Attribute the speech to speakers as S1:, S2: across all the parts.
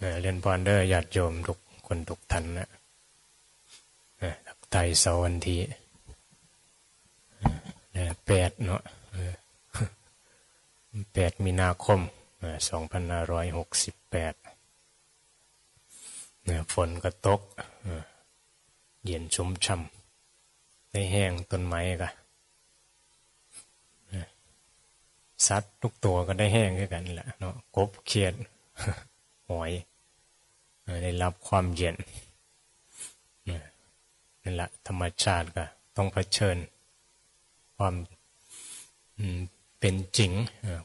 S1: เอ่อเรียนพรเดอร์ญาติโยมทุกคนทุกท่านนะไทยเสาวันทีแปดเนาะแปดมีนาคมสองพันห้าร้อยหกสิบแปดฝนก็ตกเอ่อเย็นชุ่มช่ำได้แห้งต้นไม้ก็สัตว์ทุกตัวก็ได้แห้งด้วยกันแหละเนาะกบเขียดหอย ได้รับความเย็นนั่นแหละธรรมชาติก็ต้องเผชิญ ความเป็นจริง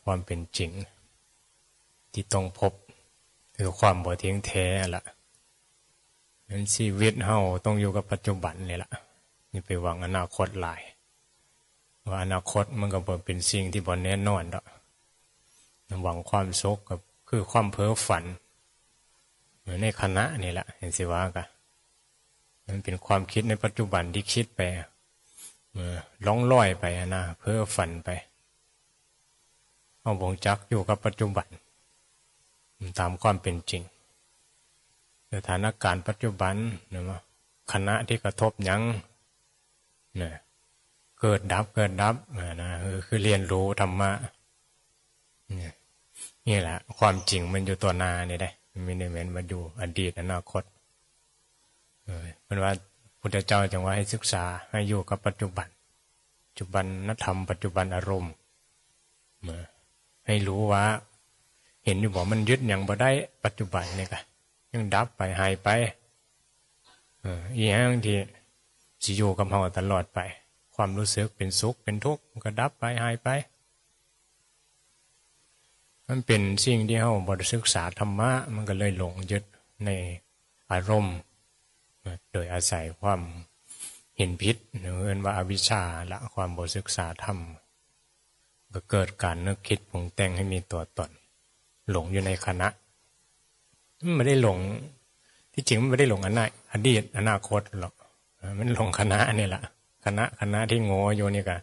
S1: ความเป็นจริง ที่ต้องพบคือความบ่เที่ยงแท้ละนั้นชีวิตเฮาต้องอยู่กับปัจจุบันเลยล่ะนี่ไปหวังอนาคตหลาย ว่าอนาคตมันก็บ่เป็นสิ่งที่บ่แน่นอนดอกหวังความสุขกับคือความเพ้อฝัน เหมือนในคณะนี่แหละเห็นสิว่ากะมันเป็นความคิดในปัจจุบันที่คิดไปเออล่องลอยไปนะเพ้อฝันไปเอาวงจักอยู่กับปัจจุบัน ตามความเป็นจริง สถานการณ์ปัจจุบันนะว่าคณะที่กระทบยังเนี่ยเกิดดับเกิดดับนะคือเรียนรู้ธรรมะนี่แหละ ความจริงมันอยู่ตัวนาเนี่ยได้ ไม่ได้เหมือนมาอยู่อดีตอนาคตเออมันว่าพุทธเจ้าจังว่าให้ศึกษาให้อยู่กับปัจจุบัน ปัจจุบันนธรรมปัจจุบันอารมณ์เออให้รู้ว่า เห็นอยู่บอกมันยึดอย่างบ่ได้ปัจจุบันเนี่ยกะยังดับไปหายไปเอออีกอย่างที่สิอยู่กับเราตลอดไป ความรู้สึกเป็นสุขเป็นทุกข์มันก็ดับไปหายไป มันเป็นสิ่งที่เราบริศึกษาธรรมะ มันก็เลยหลงยึดในอารมณ์ โดยอาศัยความเห็นพิษหรือเอินว่าอาวิชชาละความบริศึกษาธรรม ก็เกิดการนึกคิดปรุงแต่งให้มีตัวตน หลงอยู่ในคณะมันไม่ได้หลงที่จริงมันไม่ได้หลงอนาอดีตอนาคตหรอกมันหลงคณะนี่แหละคณะคณะที่โง่อยู่นี่ก็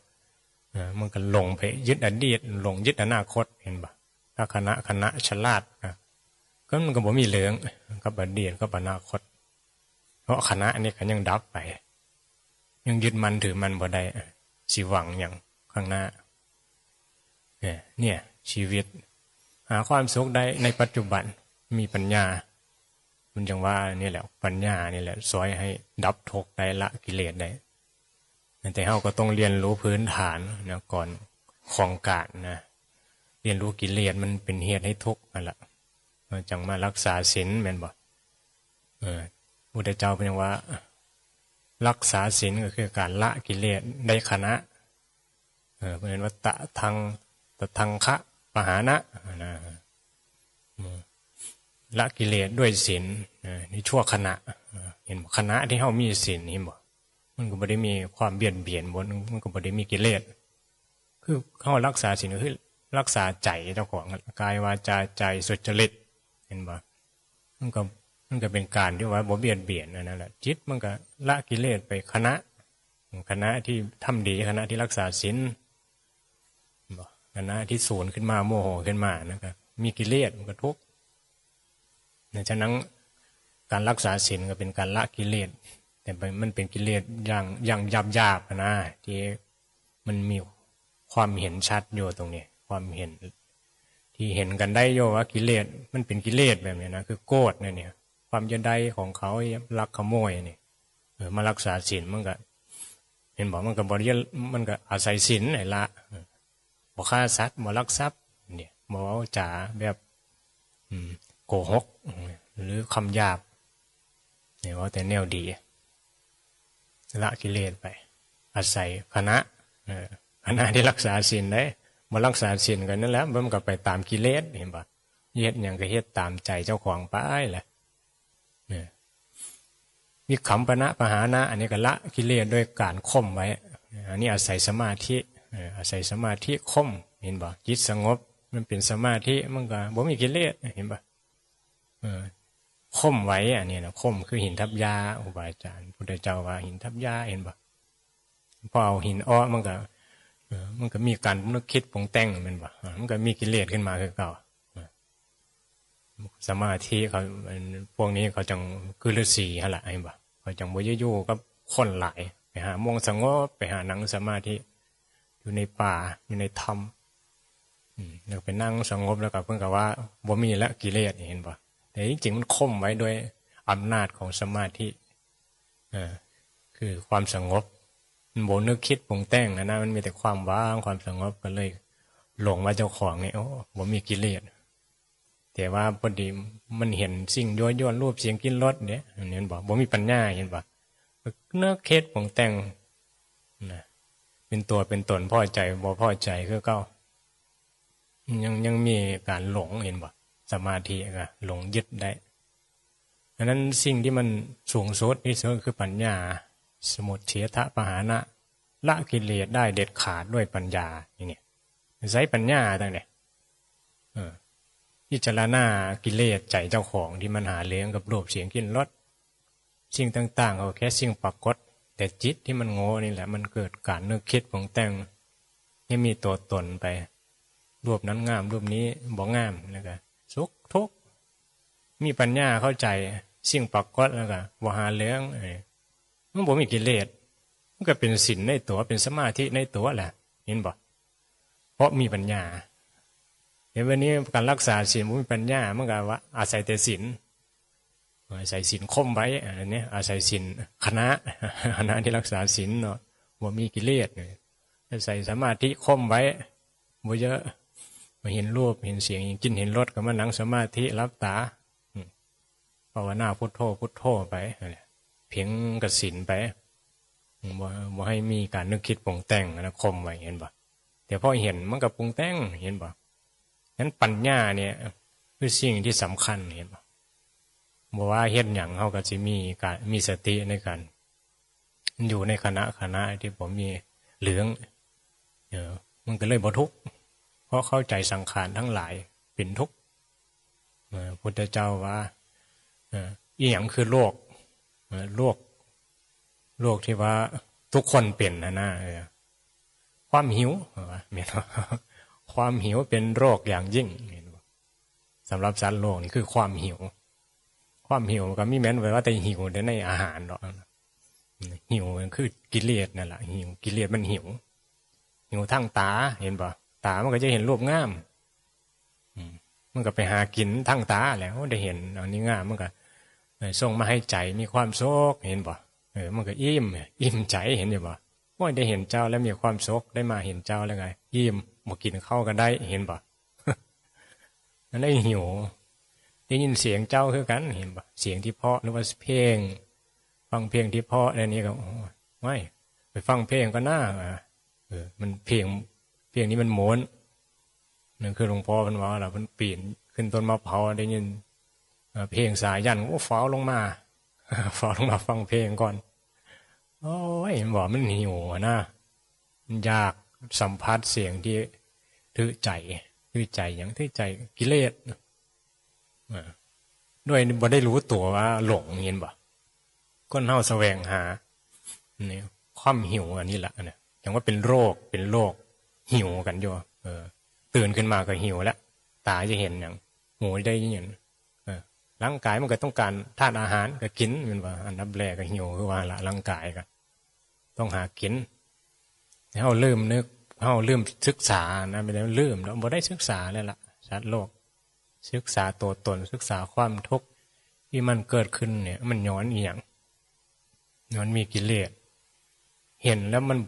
S1: มันก็หลงไปยึดอดีตหลงยึดอนาคตเห็นปะ ถ้าคณะคณะฉลาดนะก็มันก็บ่มีเหลืองกับอดีตกับอนาคต เพราะคณะนี้ก็ยังดับไป ยังยึดมันถือมันบ่ได้สิหวังอย่างข้างหน้าเนี่ยชีวิต หาความสุขได้ในปัจจุบันมีปัญญา มันจังว่านี่แหละ ปัญญานี่แหละสอยให้ดับทุกข์ได้ละกิเลสได้แต่เราก็ต้องเรียนรู้พื้นฐานนะก่อนของการนะ เรียนรู้กิเลสมันเป็นเหตุให้ทุกข์นั่นแหละจังมารักษาศีลแม่นบ่เออพุทธเจ้าเป็นว่า รักษาศีลก็คือการละกิเลสได้คณะเออเป็นว่าตะทางตะทางคะปหานะนะละกิเลสด้วยศีลนี่ชั่วขณะเห็นคณะที่เขามีศีลเห็นบ่มันก็ไม่ได้มีความเบียดเบียนบนมันก็ไม่ได้มีกิเลสคือเขารักษาศีลก็คือ รักษาใจเจ้าของกายวาจาใจสุจริตเห็นบ่มันก็มันก็เป็นการที่ว่าบ่เบียดเบียนนั่นแหละจิตมันก็ละกิเลสไปคณะ คณะที่ทำดีคณะที่รักษาศีลคณะที่สูญขึ้นมาโมโหขึ้นมานะครับมีกิเลสมันก็ทุกข์ฉะนั้นการรักษาศีลก็เป็นการละกิเลสแต่มันเป็นกิเลสอย่างอย่างยับยับนะที่มันมีความเห็นชัดอยู่ตรงนี้ ความเห็น ที่เห็นกันได้โยว่ากิเลสมันเป็นกิเลสแบบนี้นะคือโกรธเนี่ย ความยันใดของเขาลักขโมยเนี่เออมารักษาศีลมันก็เห็นบอกมันก็บริยมันก็อาศัยศีลไหนละบอกฆ่าสัตว์บอลักทรัพย์เนี่ยบอกจ๋าแบบโกหก หรือคำหยาบเนี่ยว่าแต่แนวดีละกิเลสไป อาศัยคณะคณะที่รักษาศีลได้ มารักษาศีลกันนั่นแหละมันก็ไปตามกิเลสเห็นปะเฮ็ดอย่างก็เฮ็ดตามใจเจ้าของไปแหละเนี่ยมีขำปณะปหานะ อันนี้ก็ละกิเลสด้วยการข่มไว้ อันนี้อาศัยสมาธิอาศัยสมาธิข่มเห็นปะจิตสงบ มันเป็นสมาธิมันก็บ่มีกิเลสเห็นปะข่มไว้อันนี้นะข่มคือหินทับยาอุบาจารย์พุทธเจ้าว่าหินทับยาเห็นปะพอเอาหินอ้อมันก็ มันก็มีการนึกคิดปรุงแต่งมันบ่มันก็มีกิเลสขึ้นมาคือเก่าสมาธิเขามันพวกนี้เขาจังคือฤาษีฮะละไอ้บ่เขาจังบ่อยู่ๆกับคนหลายไปหามงสงบไปหาหนังสมาธิ อยู่ในป่าอยู่ในธรรมแล้วไปนั่งสงบแล้วก็เพิ่งกับว่าบ่มีละกิเลสเห็นบ่แต่จริงๆมันข่มไว้ด้วยอำนาจของสมาธิอคือความสงบ โบนึกคิดปรุงแต่งนะนะมันมีแต่ความว่างความสงบก็เลย หลงว่าเจ้าของเนี่ยโอ้บ่มีกิเลสแต่ว่าพอดีมันเห็นสิ่งย้อยย้อนรูปเสียงกินรสเนี่ยอันนี้มันบอกบ่มีปัญญาเห็นปะเนื้อเคสปรุงแต่งนะเป็นตัวเป็นตนพ่อใจบ่พ่อใจคือเก้ายังยังมีการหลงเห็นปะสมาธิก็หลงยึดได้ดังนั้นสิ่งที่มันสูงสุดที่สุดคือปัญญา สมุทเฉทะปหานะละกิเลสได้เด็ดขาดด้วยปัญญาอย่างเนี้ยใช้ปัญญาตั้งเนี่ยเออพิจารณากิเลสใจเจ้าของที่มันหาเลี้ยงกับรูปเสียงกลินรสสิ่งต่างๆเอาแค่สิ่งปรากฏ แต่จิตที่มันโง่นี่แหละ มันเกิดการนึกคิดของแต่งให้มีตัวตนไป รูปนั้นงามรูปนี้บ่งามแล้วก็สุขทุกมีปัญญาเข้าใจสิ่งปรากฏแล้วก็บ่าหาเลี้ยงเออ มันบ่มีกิเลสมันก็เป็นศีลในตัวเป็นสมาธิในตัวแหละเห็นบ่เพราะมีปัญญาเห็นวันนี้การรักษาศีลมันมีปัญญามันก็ว่าอาศัยแต่ศีลอาศัยศีลคมไว้อันนี้อาศัยศีลคณะคณะที่รักษาศีลเนาะว่มีกิเลสอาศัยสมาธิคมไว้บ่เยอะมาเห็นรูปเห็นเสียงกินเห็นรสก็มานั่งสมาธิรับตาภาวนาพุทโธพุทโธไป เพียงกสินไปบ่บ่ให้มีการนึกคิดปรุงแต่งนะคมไว้เห็นบ่แต่พอเห็นมันกับปรุงแต่งเห็นบ่นั้นปัญญาเนี่ยคือสิ่งที่สำคัญเห็นบ่บอกว่าเห็นอย่างเขาก็จะมีการมีสติในการอยู่ในคณะคณะที่ผมมีเหลืองเออมันก็เลยบ่ทุกข์เพราะเข้าใจสังขารทั้งหลายเป็นทุกข์พุทธเจ้าว่าอีหยังคือโลก โลกโลกที่ว่าทุกคนเป็นนะนะความหิวเห็นความหิวเป็นโรคอย่างยิ่งสำหรับสัตว์โลกนี่คือความหิว ความหิวก็มีแม้นไว้ว่าแต่หิวในอาหารหรอกหิวคือกิเลสนั่นแหละหิวกิเลสมันหิว หิวทั้งตาเห็นปะตามันก็จะเห็นรูปงามมันก็ไปหากินทั้งตาแล้วได้เห็นอันนี้งามมันก็ ส่งมาให้ใจมีความโศกเห็นบ่เออมันก็อิ่มอิ่มใจเห็นอยู่บ่ว่าได้เห็นเจ้าแล้วมีความโศกได้มาเห็นเจ้าแล้วไงอิ่มมากินข้าวกันได้เห็นบ่นั่นได้หิวได้ยินเสียงเจ้าคือกันเห็นบ่เสียงที่เพาะหรือว่าเพลง ฟังเพลงที่เพาะอะไรนี้ก็ไม่ไปฟังเพลงก็น่าเออมันเพลงเพลงนี้มันโมนนั่นคือหลวงพ่อมันว่าเรามันปีนขึ้นต้นมะพร้าวได้ยิน เพลงสายยันก็ฟ้าลงมาฟ้าลงมาฟังเพลงก่อน โอ้ยบอกมันหิวนะมันยากสัมผัสเสียงที่ถือใจถือใจอย่างถือใจกิเลสด้วยบ่ได้รู้ตัวว่าหลงเห็นบ่คนเฮาแสวงหาเนี่ยความหิวอันนี้แหละเนี่ยอย่างว่าเป็นโรคเป็นโรคหิวกันอยู่เออ ตื่นขึ้นมาก็หิวแล้วตาจะเห็นอย่างหูได้ยิน ร่างกายมันก็ต้องการทานอาหารก็กินมันว่า อันดับแรกก็หิวคือว่าละร่างกายก็ต้องหากินเขาเริ่มนึกเขาเริ่มศึกษานะไม่ได้เริ่มแล้วบ่ได้ศึกษาแล้วล่ะชัดโลก ศึกษาตัวตนศึกษาความทุกข์ที่มันเกิดขึ้นเนี่ย มันย้อนเอียงย้อนมีกิเลสเห็นแล้วมัน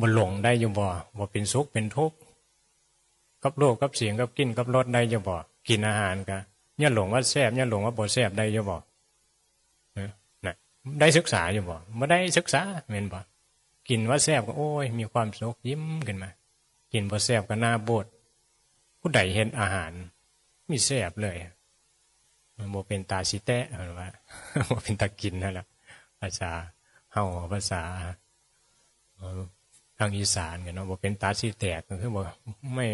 S1: บนหลงได้อยู่บ่บ่เป็นสุขเป็นทุกข์กับโลกกับเสียงกับกินกับรสได้อยู่บ่กินอาหารกัน เนี่ยหลงว่าแซบเนี่ยหลงว่าบ่แซบได้อยู่บ่นะได้ศึกษาอยู่บ่ไม่ได้ศึกษาเห็นบ่กินว่าแซบก็โอ้ย มีความสุขยิ้มขึ้นมา กินบ่แซบก็หน้าโบดผู้ใดเห็นอาหาร มีแซบเลยมันโมเป็นตาชิแตะหรือว่าโมเป็นตากินนั่นแหละภาษาเฮาภาษาทางอีสานกันเนาะบอกเป็นตาชีแตกก็คือบอกไม่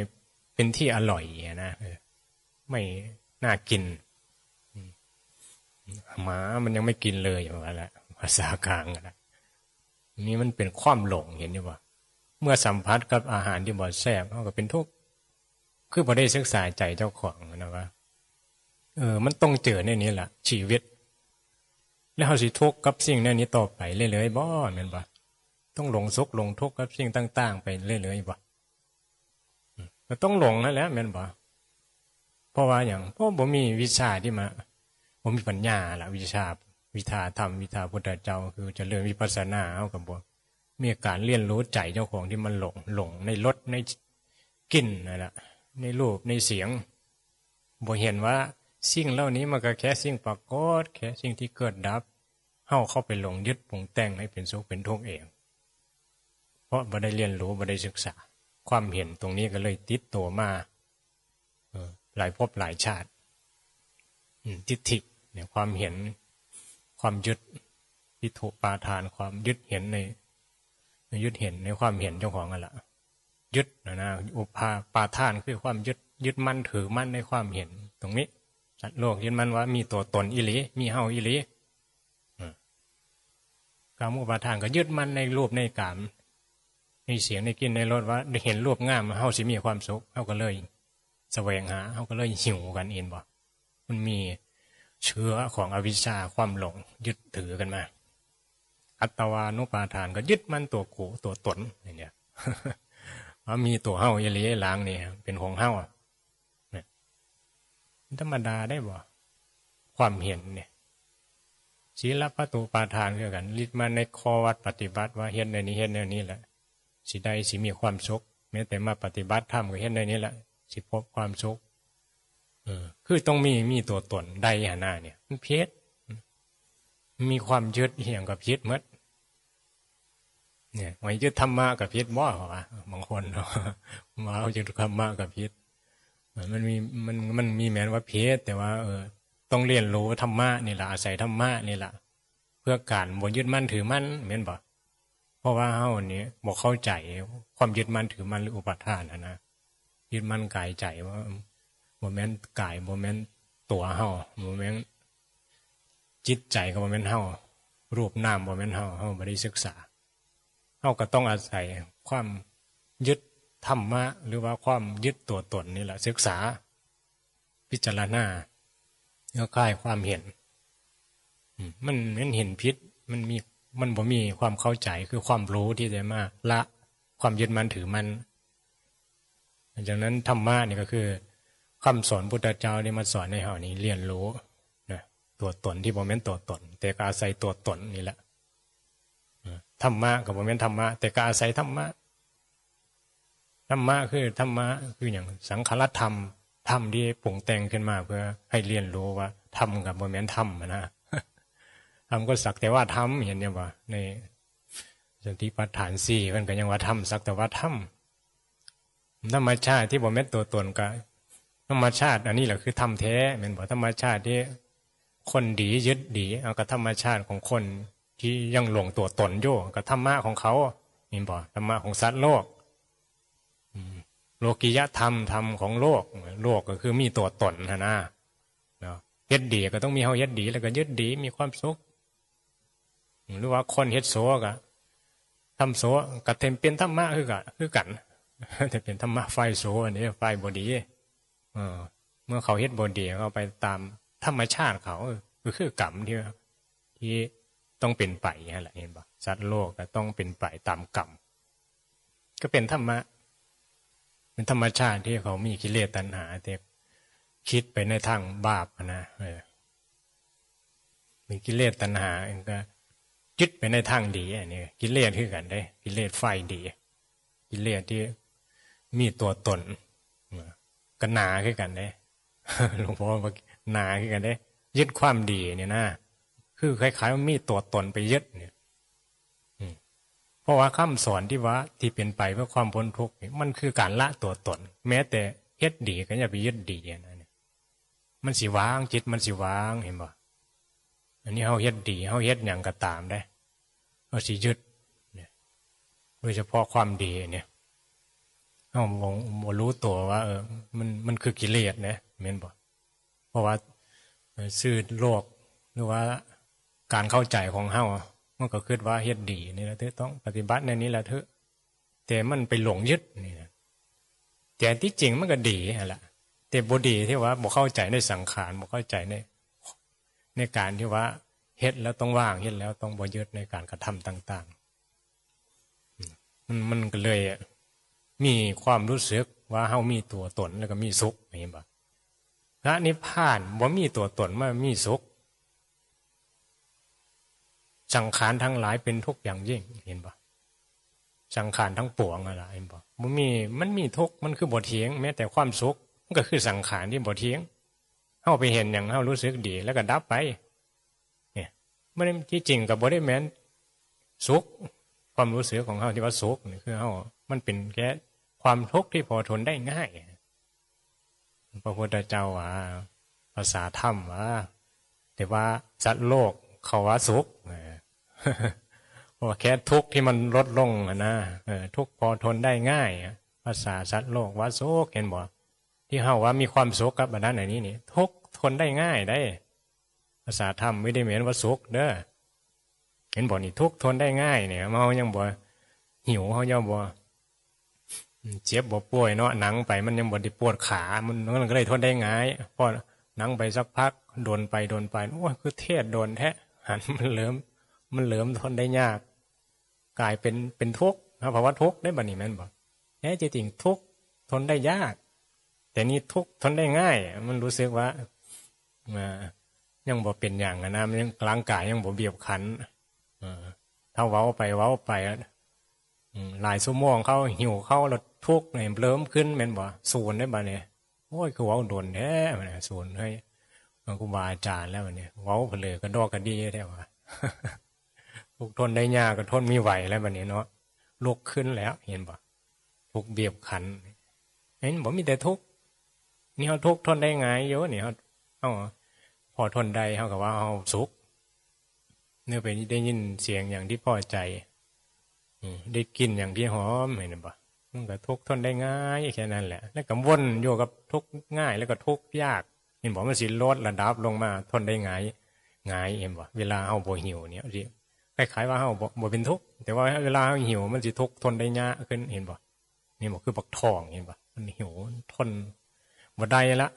S1: เป็นที่อร่อยนะไม่ น่ากินหมามันยังไม่กินเลยอย่างนั้นแหละภาษากลางนะนี่มันเป็นความหลงเห็นไหมว่า เมื่อสัมผัสกับอาหารที่บอดแซ่บเขาก็เป็นทุกข์คือพอได้ศึกษาใจเจ้าของนะว่าเออ มันต้องเจอในนี้แหละชีวิต แล้วเขาสิทุกข์กับสิ่งในนี้ต่อไปเรื่อยๆบ่แม่นบ่ต้องหลงสุขหลงทุกข์กับสิ่งต่าง ๆ ไปเรื่อยๆบ่อืมก็ต้องหลงนั่นแหละแม่นบ่ ราะว่าอย่างเพราะบ่มีวิชาที่มาบ่มีปัญญาล่ะวิชาวิชาธรรมวิชาพุทธเจ้า คือจะเรื่องวิปัสสนาเอากับบ่มีการเรียนรู้ใจเจ้าของที่มันหลงหลงในรสในกลิ่นนั่นแหละในรูปในเสียงบ่เห็นว่าสิ่งเหล่านี้มันก็แค่สิ่งปรากฏแค่สิ่งที่เกิดดับเฮาเข้าไปหลงยึดปรุงแต่งให้เป็นสุขเป็นทุกข์เอง เพราะบ่ได้เรียนรู้บ่ได้ศึกษา ความเห็นตรงนี้ก็เลยติดตัวมา เออ หลายภพหลายชาติทิฏฐิเนี่ยความเห็นความยึดทิฏฐุปาทานความยึดเห็นในในยึดเห็นในความเห็นเจ้าของกันละยึดนะนะอุปาปาทานคือความยึดยึดมั่นถือมั่นในความเห็น ตรงนี้สัตว์โลกยึดมั่นว่ามีตัวตนอิหลีมีเฮาอิหลีกามุปาทานก็ยึดมั่นในรูปในกามในเสียงในกลินในรสว่าเห็นรูปงามเฮาสิมีความสุขเฮาก็เลย แสวงหาเฮาก็เลยหิวกันเองบ่มันมีเชื้อของอวิชชาความหลงยึดถือกันมา อัตวานุปาทานก็ยึดมันตัวกูตัวตนอย่างเนี้ยว่ามีตัวเฮาอีหลีล้างนี่เป็นของเฮาเนี่ยธรรมดาได้บ่ความเห็นเนี่ยศีลประตุปาทานคือกันลิดมาในคอวัดปฏิบัติว่าเห็นในนี้เห็นในนี้แหละสิได้สิมีความสุขแม้แต่มาปฏิบัติธรรมก็เห็นในนี้แหละ สิพบความสุขเออ คือต้องมีมีตัวตนใดหาน้าเนี่ย มันเพียมีความยึดเหี่ยงกับพิษมดเนี่ยไว้ยึดธรรมะกับพิษบ่เหรอวะบางคนเนาะมาเอายึดธรรมะกับพิษมันมีมันมันมีแม้นว่าเพิษแต่ว่าเออต้องเรียนรู้ธรรมะนี่แหละอาศัยธรรมะนี่แหละเพื่อการบนยึดมั่นถือมั่นเหมือนบ่เพราะว่าเฮานี้บอกเข้าใจความยึดมั่นถือมั่นหรืออุปทานนะนะ ยึดมั่นกายใจว่าโมเมนต์กายโมเมนต์ตัวเฮาโมเมนต์จิตใจก็โมเมนต์เฮารูปนามโมเมนต์เฮาเฮาไม่ได้ศึกษาเฮาก็ต้องอาศัยความยึดธรรมะ หรือว่าความยึดตัวตนนี่แหละศึกษา พิจารณาเพื่อคลายความเห็นมมันมันเห็นพิษมันมีมันบ่มีความเข้าใจคือความรู้ที่จะมาละความยึดมันถือมัน จากนั้นธรรมะนี่ก็คือคำสอนพุทธเจ้านี่มาสอนในเฮานี้เรียนรู้นะตัวตนที่บ่แม่นตัวตน แต่ก็อาศัยตัวตนนี่แหละธรรมะกับบ่แม่นธรรมะ แต่ก็อาศัยธรรมะธรรมะคือธรรมะคืออย่างสังขารธรรมธรรมที่ปรุงแต่งขึ้นมา เพื่อให้เรียนรู้ว่าธรรมกับบ่แม่นธรรมนะทำก็สักแต่ว่าทำเห็นยังว่าในสติปัฏฐานสี่มันก็ยังว่าทำสักแต่ว่าทำ ธรรมชาติที่บ่แม่นตัวตนก็ธรรมชาติอันนี้แหละคือธรรมแท้เหมือนบอกธรรมชาติที่คนดียึดดีเอากับธรรมชาติของคนที่ยังหลงตัวตนโย่กับธรรมะของเขาเห็นบอกธรรมะของสัตว์โลกโลกิยธรรมธรรมของโลก โลกก็คือมีตัวตนนะนะเฮ็ดดีก็ต้องมีเฮาเฮ็ดดี แล้วก็ยึดดีมีความสุขหรือว่าคนเฮ็ดโซกะทำโซกับเต็มเป็นธรรมะคือกันคือกัน แต่เป็นธรรมะไฟโซอันนี้ไฟบดีเออ เมื่อเขาเฮ็ดบดีเขาไปตามธรรมชาติเขาคือคือกรรมที่ที่ต้องเป็นไปนั่แหละเห็นปะสัตว์โลกก็ต้องเป็นไปตามกรรมก็เป็นธรรมะเป็นธรรมชาติที่เขามีกิเลสตัณหาแต่คิดไปในทางบาปนะเออมีกิเลสตัณหาเองก็ยึดไปในทางดีอันนี้กิเลสคือกันได้ กิเลสไฟดี กิเลสที่ มีตัวตนก็หนาคือกันได้หลวงพ่อว่าหนาคือกันได้ยึดความดีเนี่ยนะคือคล้ายๆว่ามีตัวตนไปยึดเนี่ยเพราะว่าคำสอนที่ว่าที่เป็นไปเพื่อความพ้นทุกข์มันคือการละตัวตน แม้แต่เฮ็ดดีก็อย่าไปยึดดีนะเนี่ยมันสิวางจิตมันสิวางเห็นบ่อันนี้เฮาเฮ็ดดีเฮาเฮ็ดอย่างก็ตามได้เอาสิยึดโดยเฉพาะความดีเนี่ย เฮาบ่รู้ตัวว่า เออ มันมันคือกิเลสนะแม่นบ่เพราะว่าซื่อโลกหรือว่าการเข้าใจของเฮามันก็คิดว่าเฮ็ดดีนี่แหละเธอต้องปฏิบัติในนี้แหละเธอแต่มันไปหลงยึดนี่นะแต่ที่จริงมันก็ดีแหละแต่บดีที่ว่าบ่เข้าใจในสังขารบ่เข้าใจในในการที่ว่าเฮ็ดแล้วต้องว่างเฮ็ดแล้วต้องบ่ยึดในการกระทำต่าง ๆ มันมันก็เลย มีความรู้สึกว่าเฮามีตัวตนแล้วก็มีสุขเห็นบ่พระนิพพานบ่มีตัวตนมามีสุข สังขารทั้งหลายเป็นทุกอย่างยิ่งเห็นบ่สังขารทั้งปวงอะไรเห็นบ่มันมีมันมีทุกมันคือบ่เทียง แม้แต่ความสุขมันก็คือสังขารที่บ่เทียงเฮาไปเห็นอย่างเฮารู้สึกดี แล้วก็ดับไป เนี่ยไม่ได้ที่จริงกับบ่ได้แม้นสุขความรู้สึกของเฮาที่ว่าสุขนี่คือเฮามันเป็นแค่ ความทุกข์ที่พอทนได้ง่าย พระพุทธเจ้าว่าภาษาธรรมว่า แต่ว่าสัตว์โลกเขาว่าสุขว่าแค่ทุกข์ที่มันลดลงนะทุกข์พอทนได้ง่ายภาษาสัตว์โลกว่าสุขเห็นบ่ที่เฮาว่ามีความสุขกับอันนั้นอันนี้นี่ทุกข์ทนได้ง่ายได้ ภาษาธรรมไม่ได้เหมือนว่าสุขเด้อเห็นบ่นี่ทุกข์ทนได้ง่ายเนี่ยเฮายังบ่หิวเฮายังบ่ เจ็บบ่ป่วยเนาะหนังไปมันยังบ่ได้ปวดขามันมันก็เลยทนได้ง่ายพอหนังไปสักพักโดนไปโดนไปโอ้คือเทศโดนแท้หันมันเหลิมมันเหลิมทนได้ยาก กลายเป็นเป็นทุกข์เพราะว่าทุกข์ได้บัดนี้แม่นบ่แท้จริงทุกข์ทนได้ยาก แต่นี่ทุกข์ทนได้ง่าย มันรู้สึกว่ายังบ่เป็นอย่างนะมันยังร่างกายยังบ่เบียบขันถ้าเว้าไปเว้าไปลายชั่วโมงเขาหิวเข้าแล้วทุกข์เนี่ยเริ่มขึ้นแม่นบ่ศูนย์ได้บ่เนี่ยโอ้ยคือว้าโดนแท้เนี่ยศูนย์ให้มันกูบาอาจารย์แล้วเนี่ยว้าเพลยก็ดอกกันดีแท้ว่าทุกทนได้ยากก็ทนมีไหวแล้วบัดนี้เนาะลุกขึ้นแล้ว เห็นบ่ทุกเบียบขันเห็นบ่มีแต่ทุกนี่เขาทุกทนได้ไงเยอะเนี่ยเขาเอาพอทนได้เขากับว่าเอาสุขเนื้อไปได้ยินเสียงอย่างที่พอใจได้กินอย่างที่หอมเห็นปะ มันก็ทุกทนได้ง่ายแค่นั้นแหละ แล้วก็วนอยู่กับทุกง่าย แล้วก็ทุกยาก เห็นบอกมันสิลดระดับลงมาทนได้ง่ายง่ายเห็นบ่เวลาเฮาบ่หิวเนี่ยสิคล้ายๆว่าเฮาบ่บ่เป็นทุกแต่ว่าเวลาเฮาหิวมันสิทุกทนได้ยากขึ้นเห็นบ่นี่บอกคือบักทองเห็นบ่มันหิวทนบ่ได้ละ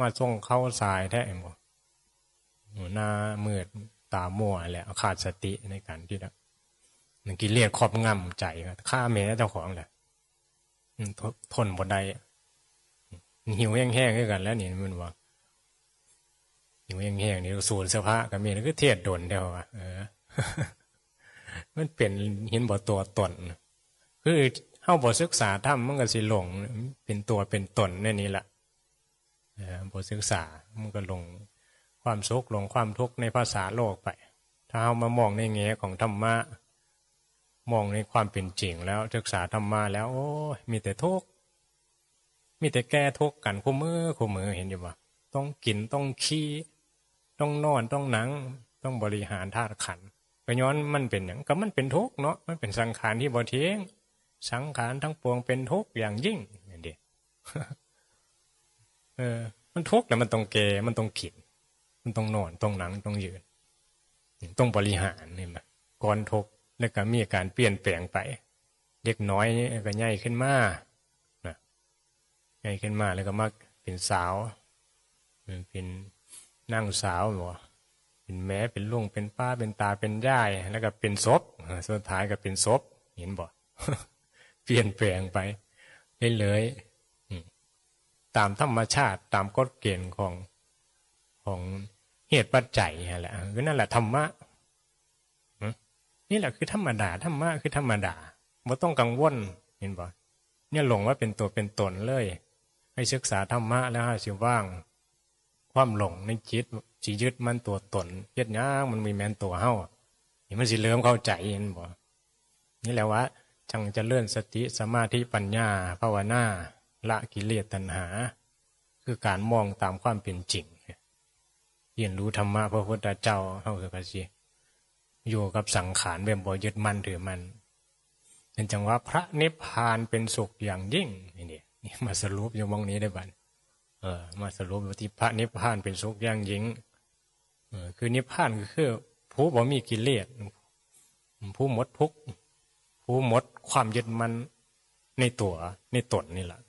S1: มาส่งเข้าสายแท้เห็นบ่หน้ามืดตามัวแหละขาดสติในการที่จะนึงกิเลสครอบงำใจฆ่าเมเจ้าของแหละ ทนบดได้หิวแห้งๆกัน แล้วนี่มันว่าหิวแห้งๆนี่สูญเสื้อผ้ากับมียก็เทียดโดนเดียวอะเออ มันเป็นเห็นบ่ตัวตนคือเข้าบทศึกษาถ้ามันก็สิหลง เป็นตัวเป็นตนนี่นี่แหละบทศึกษามันก็ลงความสุขลงความทุกข์ในภาษาโลกไป ถ้าเอามามองในแง่ของธรรมะ มองในความเป็นจริงแล้วศึกษาธรรมาแล้วโอ้มีแต่ทุกข์มีแต่แก้ทุกข์กันคู่มือคู่มือเห็นอยู่ปะต้องกินต้องขี้ต้องนอนต้องหนัง ต้องบริหารธาตุขันก็ย้อนมันเป็นอย่างก็มันเป็นทุกข์เนาะมันเป็นสังขารที่บ่เที่ยงสังขารทั้งปวงเป็นทุกข์อย่างยิ่งนี่เดีเออ มันทุกข์แล้วมันต้องแก่มันต้องขิน มันต้องนอนต้องหนังต้องยืนต้องบริหารนี่มันก่อนทุกข์ แล้วก็มีการเปลี่ยนแปลงไป เด็กน้อยก็ใหญ่ขึ้นมาใหญ่ขึ้นมาแล้วก็มาเป็นสาวเป็นนั่งสาวหรอเป็นแม่เป็นลุงเป็นป้าเป็นตาเป็นยายแล้วก็เป็นศพสุดท้ายก็เป็นศพเห็นบ่เปลี่ยนแปลงไปเรื่อยๆตามธรรมชาติตามกฎเกณฑ์ของของเหตุปัจจัยนี่แหละก็นั่นแหละธรรมะ นี่แหละคือธรรมดาธรรมะคือธรรมดาไม่ต้องกังวลเห็นบ่เนี่ยหลงว่าเป็นตัวเป็นตนเลย ให้ศึกษาธรรมะแล้วสิว่าง ความหลงในจิตจียึดมันตัวตนเย็ดย่างมันมีแมนตัวเฮ้านี่มันสิเริ่มเข้าใจเห็นบ่นี่แหละว่าจังจะเลื่อนสติสมาธิปัญญาภาวนาละกิเลสตัณหา คือการมองตามความเป็นจริงเรียนรู้ธรรมะพระพุทธเจ้าเฮาคือกระสี อยู่กับสังขารแบบบ่ยึดมั่นถือมันเป็นจังว่าพระนิพพานเป็นสุขอย่างยิ่งนี่นี่มาสรุปอยู่มองนี้ได้บ้านเออ มาสรุปว่าที่พระนิพพานเป็นสุขอย่างยิ่งเออคือนิพพานก็คือผู้บ่มีกิเลสผู้หมดทุกผู้หมดความยึดมั่นในตัวในตนนี่แหละ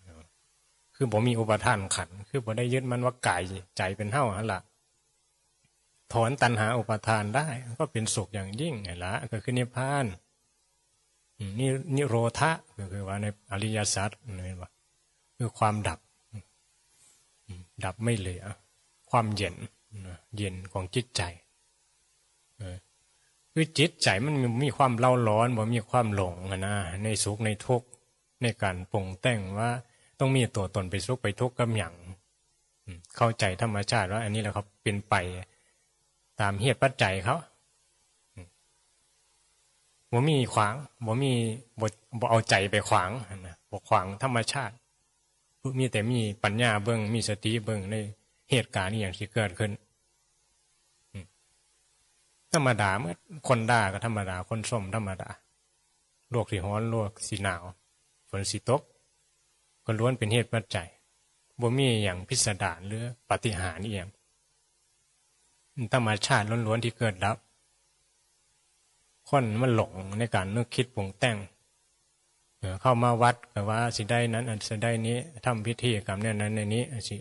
S1: คือบ่มีอุปทานขัน คือบ่ได้ยึดมันว่ากายใจเป็นเท่าหันละ ถอนตัณหาอุปทานได้ ก็เป็นสุขอย่างยิ่งไงละก็คือนิพพานนี่นิโรธะก็คือว่าในอริยสัจนี่ว่าคือความดับ ดับไม่เหลือ ความเย็นเย็นของจิตใจคือจิตใจมันมีความเล่าร้อนบ่มีความหลงนะในสุขในทุกข์ในการปรุงแต่งว่าต้องมีตัวตนไปสุขไปทุกข์กับอย่างเข้าใจธรรมชาติว่า อันนี้แหละครับเป็นไป ตามเหตุปัจจัยเขาบ่มีขวางบ่มีบ่บ่เอาใจไปขวางนะบ่ขวางธรรมชาติมีแต่มีปัญญาเบิ่งมีสติเบิ่งในเหตุการณ์นี้อย่างที่เกิดขึ้นธรรมดาเมื่อคนด่าก็ธรรมดา คนส้มธรรมดาโลกสีร้อนโลกสีหนาวฝนสีตกก็ล้วนเป็นเหตุปัจจัยบ่มีอย่างพิสดารหรือปฏิหาริย์อย่าง ธรรมชาติล้วนๆที่เกิดดับคนมันหลงในการนึกคิดปรุงแต่งเข้ามาวัดก็ว่าสิได้นั้นอันสิได้นี้ทำพิธีกรรมเนี่ยนั้นในนี้สิ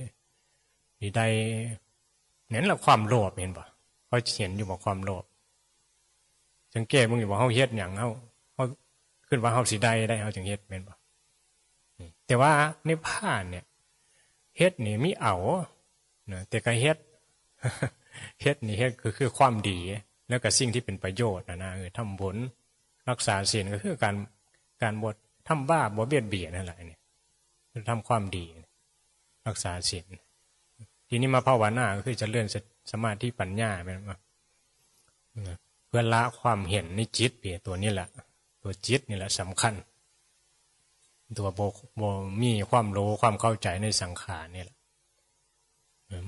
S1: สิได้เน้นละความโลภเห็นปะเขาเขียนอยู่บอกความโลภสังเกตมึงอยู่บอกเขาเฮ็ดอย่างเขาเขาขึ้นว่าเขาสิได้ได้เขาจึงเฮ็ดเป็นปะแต่ว่าในผ้านเนี่ยเฮ็ดนี่มีเอาเนอะแต่ก็เฮ็ด เฮ็ดนี่เฮ็ดก็คือความดี แล้วก็สิ่งที่เป็นประโยชน์นะนะเออทำบุญรักษาศีลก็คือการการบวชทำบ้าบ่เบียดเบียนนั่นแหละเนี่ยคือทำความดีรักษาศีลทีนี้มาภาวนาก็คือจะเลื่อนสมาธิปัญญาไปมาเพื่อละความเห็นในจิตเปียตัวนี้แหละ ตัวจิตนี่แหละสำคัญ ตัวโบโบมีความรู้ความเข้าใจในสังขารนี่แหละ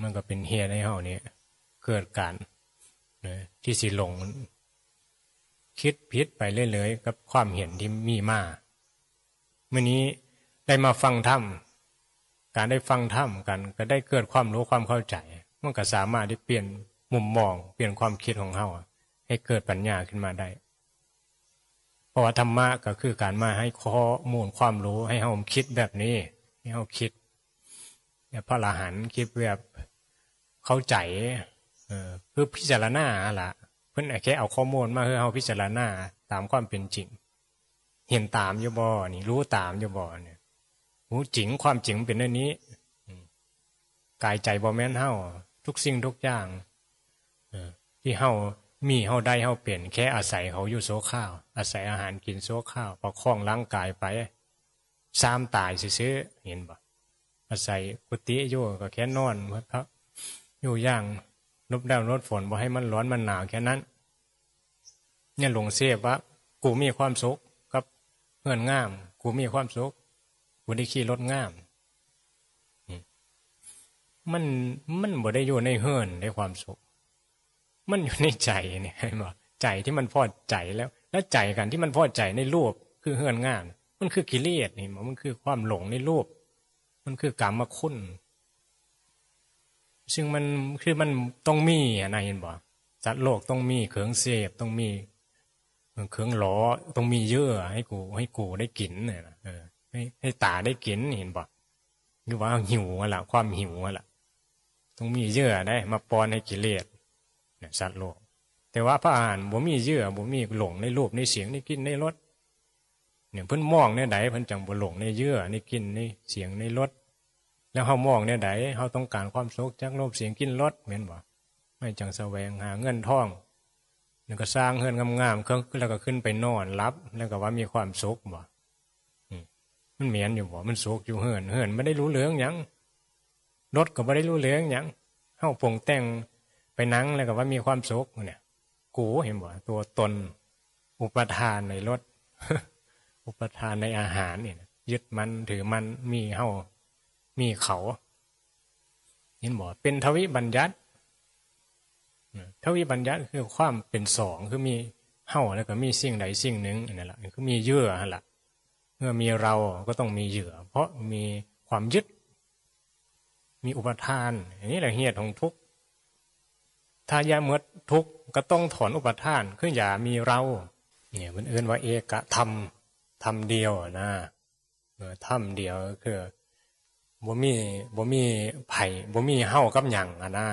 S1: มันก็เป็นเหตุให้เฮานี่ เกิดการที่สิหลง คิดพิษไปเรื่อยๆกับความเห็นที่มีมาเมื่อนี้ได้มาฟังธรรมการได้ฟังธรรมกัน ก็ได้เกิดความรู้ความเข้าใจ มันก็สามารถที่เปลี่ยนมุมมอง เปลี่ยนความคิดของเฮาให้เกิดปัญญาขึ้นมาได้ เพราะว่าธรรมะก็คือการมาให้ข้อมูลความรู้ให้เฮาคิดแบบนี้ ให้เฮาคิดแบบพระอรหันต์คิดแบบเข้าใจ เออเพื่อพิจารณาละเพิ่นแค่เอาข้อมูลมาให้เฮาพิจารณาตามความเป็นจริง เห็นตามอยู่บ่นี่ รู้ตามอยู่บ่เนี่ยรู้จริงความจริงเป็นอันนี้กายใจบ่แม่นเฮาทุกสิ่งทุกอย่างอที่เฮามีเฮาได้เฮาเปลี่ยนแค่อาศัยเขาอยู่โซข้าว อาศัยอาหารกินโซข้าว ประคองร่างกายไปซ้ำตายซื้อเห็นบ่อาศัยกุฏิอยู่ก็แค่นอนครับอยู่อย่าง นบดาวนดฝนบ่ให้มันร้อนมันหนาวแค่นั้น เนี่ยหลงเสียบว่ากูมีความสุขกับเงินง่าม กูมีความสุขกูได้ขี่รถง่าม มันมันบ่ได้อยู่ในเฮือนในความสุข มันอยู่ในใจเนี่ยเห็นบ่ใจที่มันพอใจแล้ว แล้วใจกันที่มันพอใจในรูปคือเฮือนง่าม มันคือกิเลสนี่มันคือความหลงในรูป มันคือกรรมาคุณ ซึ่งมันคือมันต้องมีอะนะเห็นบ่สัตว์โลกต้องมีเขืองเสพต้องมีเขืองหลอต้องมีเยอะให้กู ให้กูได้กินเนี่ยนะเออให้ให้ตาได้กินเห็นบ่หรือว่าหิวอะล่ะความหิวอะล่ะต้องมีเยอะได้ มาป้อนให้กิเลสเนี่ยสัตว์โลก แต่ว่าพระอาหารบ่มีเยื่อบ่มีหลงในรูปในเสียงในกลิ่นในรสเนี่ยเพิ่นมองเนี่ยใดเพิ่นจังบ่หลงในเยื่อในกลิ่นในเสียงในรส แล้วเฮามองเนี่ยใดเฮาต้องการความสุขจากรูปเสียงกินรสแม่นบ่ไม่จังแสวงหาเงินทองแล้วก็สร้างเฮือนงามๆเครื่องแล้วก็ขึ้นไปนอนรับ แล้วก็ว่ามีความสุขบ่มันเหมียนอยู่บ่มันสุขอยู่เฮือนเฮือนไม่ได้รู้เรื่องยังรถก็บ่ได้รู้เรื่องยังเฮาปงแต่งไปนั่งแล้วก็ว่ามีความสุขเนี่ยกูเห็นบ่ตัวตน อุปทานในรถอุปทานในอาหารเนี่ยยึดมันถือมันมีเฮา มีเขา เห็นบ่เป็นทวิบัญญัติทวิบัญญัติคือความเป็นสองคือมีเฮาแล้วก็มีสิ่งใดสิ่งหนึ่งนั่นแหละคือมีเยื่อหั่นละเมื่อมีเราก็ต้องมีเหยื่อ เพราะมีความยึด มีอุปทาน อันนี้แหละเหตุของทุกข์ถ้าอย่าเมื่อทุกข์ก็ต้องถอนอุปทานคืออย่ามีเรา เนี่ยมันเอื่นว่าเอกธรรมธรรมเดียวนะเออธรรมเดียวก็คือ บ่มีบ่มีไผ่บ่มีเฮากับหยังอะนะ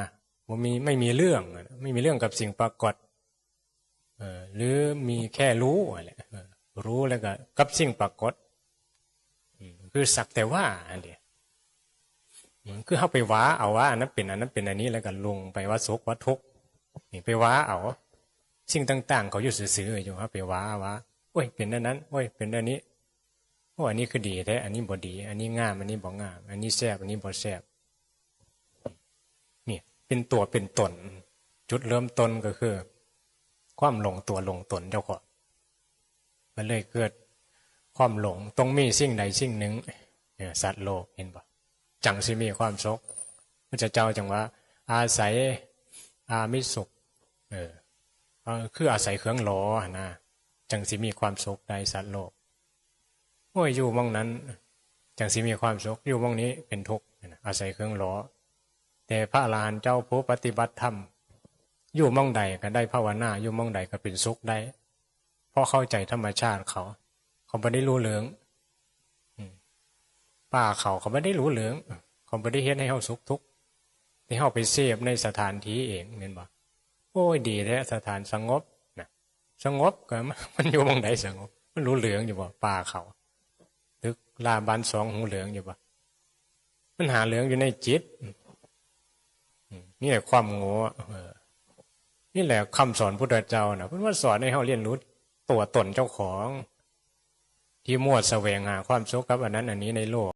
S1: บ่มีไม่มีเรื่อง ไม่มีเรื่องกับสิ่งปรากฏเออหรือมีแค่รู้อะไรรู้แล้วก็กับสิ่งปรากฏคือสักแต่ว่าอันเดียวอืมคือเฮาไปว้าเอาว่าอันนั้นเป็นอันนั้นเป็นอันนี้แล้วก็ลงไปว่าสุขว่าทุกข์นี่ไปว้าเอาสิ่งต่าง ๆ เขาอยู่ซื่อๆอยู่เฮาไปว้าว่าโอ้ยเป็นอันนั้นโอ้ยเป็นอันนี้ โอ้อันนี้คือดีแท้อันนี้บ่ดี อันนี้งาม อันนี้บ่งาม อันนี้แซบอันนี้บ่แซ่บนี่เป็นตัวเป็นตน จุดเริ่มต้นก็คือ ความหลงตัวหลงตนเจ้าของมันเลยเกิดความหลงต้องมีสิ่งใดสิ่งหนึ่งเนี่ยสัตว์โลกเห็นปะจังสิมีความสุขพระเจ้าจังว่า อาศัยอามิสุขเออคืออาศัยเครื่องหลอนะจังสิมีความสุขใดสัตว์โลก โอ้ยอยู่มองนั้นจังสิมีความสุขอยู่มองนี้เป็นทุกข์อาศัยเครื่องล้อ แต่พระอรหันต์เจ้าผู้ปฏิบัติธรรมอยู่มองใดก็ได้ภาวนาอยู่มองใดก็เป็นสุขได้เพราะเข้าใจธรรมชาติเขา เขาไม่ได้รู้เหลืองป้าเขาเขาไม่ได้รู้เหลืองเขาไม่ได้เฮ็ดให้เขาสุขทุกข์ที่เขาไปเสพในสถานที่เองเห็นบ่โอ้ยดีแท้สถานสงบนะสงบก็มันอยู่มองใดสงบ มันรู้เหลืองอยู่บ่ป่าเขาึกลาบานสองหูเหลืองอยู่ปะมันหาเหลืองอยู่ในจิตนี่แหละความโง่นี่แหละคำสอนพุทธเจ้านะเพื่อนว่าสอนให้เขาเรียนรู้ตัวตนเจ้าของ ที่มั่วแสวงหาความสุขกับอันนั้นอันนี้ในโลก